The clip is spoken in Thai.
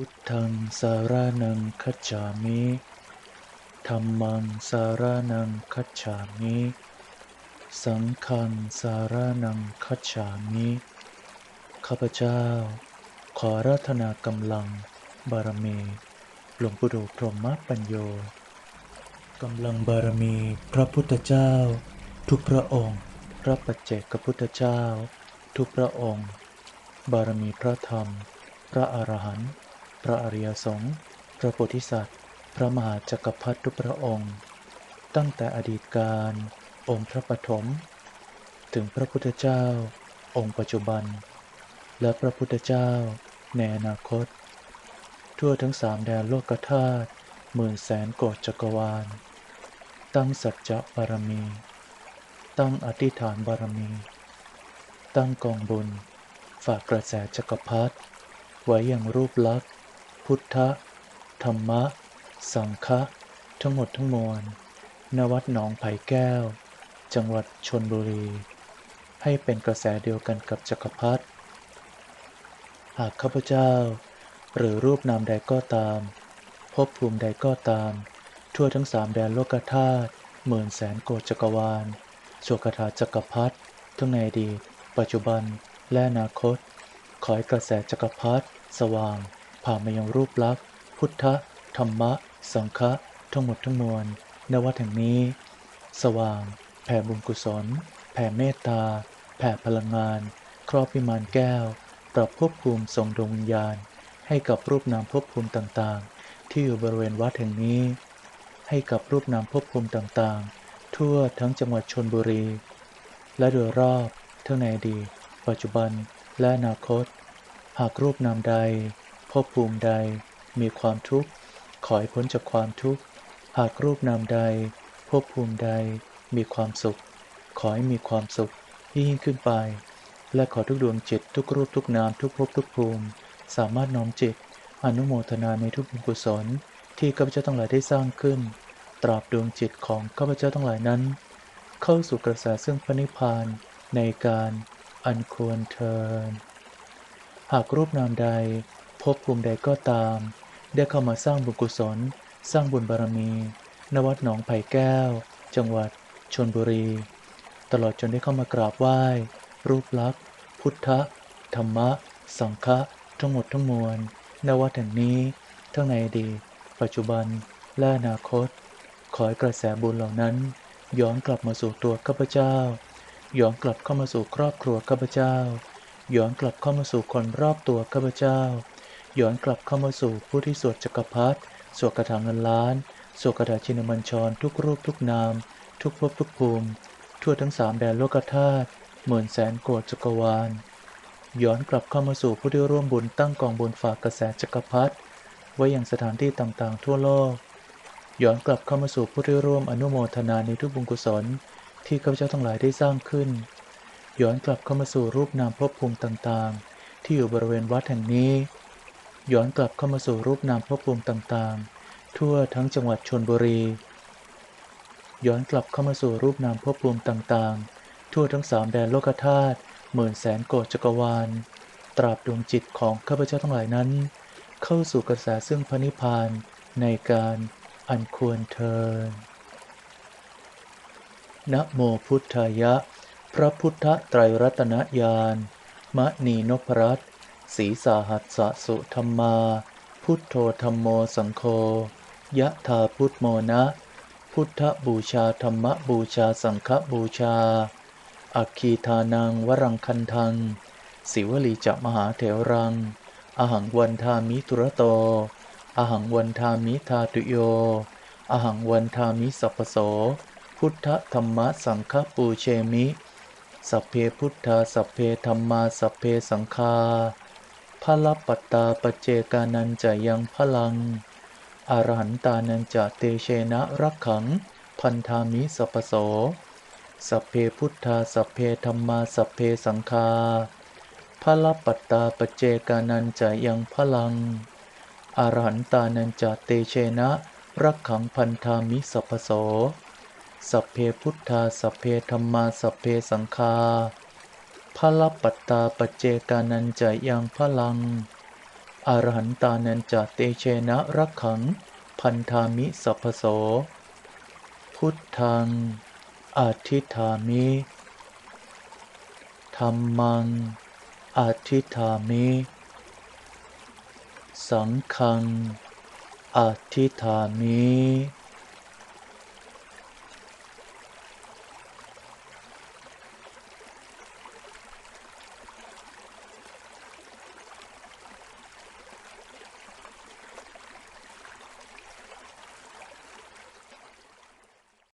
พุทธังสารนังคัจฉามิธัมมังสารนังคัจฉามิ สังฆังสารนังคัจฉามิ ข้าพเจ้า ขอรัตนากำลัง บารมี หลวงปู่ดูพรหมปัญโยกำลังบารมีพระพุทธเจ้า ทุกพระองค์ พระปัจเจกพุทธเจ้า ทุกพระองค์ บารมีพระธรรม พระอรหันต์ ระอริยสงฆ์พระโพธิสัตว์ พระมหาจักรพรรดิทุกพระองค์ ตั้งแต่อดีตการองค์พระปฐมถึงพระพุทธเจ้า องค์ปัจจุบัน และพระพุทธเจ้าในอนาคต ทั่วทั้งสามแดนโลกธาตุหมื่นแสนโกฏจักรวาล ตั้งสัจจะบารมี ตั้งอธิษฐานบารมี ตั้งกองบุญ ฝากกระแสจักรพรรดิไว้อย่างรูปลักษณ์ พุทธ ธรรมะ สังฆะทั้งหมดทั้งมวลณวัดหนองไผ่แก้ว จังหวัดชนบุรี ให้เป็นกระแสเดียวกันกับจักรพรรดิหากข้าพเจ้า หรือรูปนามใดก็ตามภพภูมิใดก็ตาม ทั่วทั้งสามแดนโลกธาตุหมื่นแสนโกจักรวาลโสกถาจักรพรรดิทั้งในอดีตปัจจุบันและอนาคต ขอให้กระแสจักรพรรดิสว่าง ผ่านมายังรูปลักษณ์ พุทธ ธรรมะ สังฆะทั้งหมดทั้งมวลณวัดแห่งนี้ สว่าง แผ่บุญกุศล แผ่เมตตา แผ่พลังงาน ครอบพิมานแก้ว ปรับภพภูมิทรงดวงวิญญาณ ให้กับรูปนามภพภูมิต่างๆ ที่อยู่บริเวณวัดแห่งนี้ ให้กับรูปนามภพภูมิต่างๆ ทั่วทั้งจังหวัดชนบุรี และโดยรอบทั้งในอดีตปัจจุบันและอนาคต หากรูปนามใด ภพภูมิใด มีความทุกข์ ขอให้พ้นจากความทุกข์ หากรูปนามใดภพภูมิใด มีความสุข ขอให้มีความสุขยิ่งขึ้นไป และขอทุกดวงจิตทุกรูปทุกนามทุกภพทุกภูมิ สามารถน้อมจิต อนุโมทนาในทุกบุญกุศล ที่ข้าพเจ้าทั้งหลายได้สร้างขึ้น ตราบดวงจิตของข้าพเจ้าทั้งหลายนั้น เข้าสู่กระแสซึ่งพระนิพพานในการอันควรเทินหากรูปนามใด ภพภูมิใดก็ตาม ได้เข้ามาสร้างบุญกุศล สร้างบุญบารมีณวัดหนองไผ่แก้ว จังหวัดชนบุรี ตลอดจนได้เข้ามากราบไหว้ รูปลักษณ์ พุทธธรรมะ สังฆะทั้งหมดทั้งมวลณวัดแห่งนี้ ทั้งในอดีตปัจจุบัน และอนาคต ขอให้กระแสบุญเหล่านั้น ย้อนกลับมาสู่ตัวข้าพเจ้า ย้อนกลับเข้ามาสู่ครอบครัวข้าพเจ้า ย้อนกลับเข้ามาสู่คนรอบตัวข้าพเจ้า ย้อนกลับเข้ามาสู่ผู้ที่สวดจักรพรรดิสวดคาถาเงินล้านสวดคาถาชินมัญชร ทุกรูปทุกนาม ทุกภพทุกภูมิ ทั่วทั้งสามแดนโลกธาตุหมื่นแสนโกฏจักรวาล ย้อนกลับเข้ามาสู่ผู้ที่ร่วมบุญตั้งกองบุญฝากกระแสจักรพรรดิไว้อยังสถานที่ต่างๆ ทั่วโลก ย้อนกลับเข้ามาสู่ผู้ที่ร่วมอนุโมทนาในทุกบุญกุศล ที่ข้าพเจ้าทั้งหลายได้สร้างขึ้น ย้อนกลับเข้ามาสู่รูปนามภพภูมิต่างๆ ที่อยู่บริเวณวัดแห่งนี้ ย้อนกลับเข้ามาสู่รูปนามภพภูมิต่างๆ ทั่วทั้งจังหวัดชนบุรี ย้อนกลับเข้ามาสู่รูปนามภพภูมิต่างๆ ทั่วทั้งสามแดนโลกธาตุหมื่นแสนโกจักรวาล ตราบดวงจิตของข้าพเจ้าทั้งหลายนั้น เข้าสู่กระแสซึ่งพระนิพพานในการอันควรเทินนะโมพุทธายะ พระพุทธไตรรัตนญาณมะนีนพรัตน์ สีสาหัสสะสุธรรมา พุทโธธรรมโมสังโฆยะธาพุทโมนะ พุทธบูชาธรรมบูชาสังฆบูชา อัคคีทานังวรังคันทัง สิวลีจะมหาเถรัง อหังวันทามิตุระโต อหังวันทามิทาตุโย อหังวันทามิสัพโส พุทธธรรมสังฆปูเชมิ สัพเพพุทธาสัพเพธรรมาสัพเพสังฆา พระปัตตาปเจกานันจะยังพลัง อรหันตานันจะเตเชนะรักขัง พันธามิสัพโส สัพเพพุทธาสัพเพธรรมาสัพเพสังฆาพระปัตตาปเจกานันจะยังพลัง อรหันตานันจะเตเชนะรักขังพันธามิสัพโส สัพเพพุทธาสัพเพธรรมาสัพเพสังฆา พระปัตตาปเจกานันจะยังพลัง อรหันตานันจะเตเชนะรักขัง พันธามิสัพพโส พุทธังอธิธามิธรรมังอธิธามิ สังฆังอธิธามิ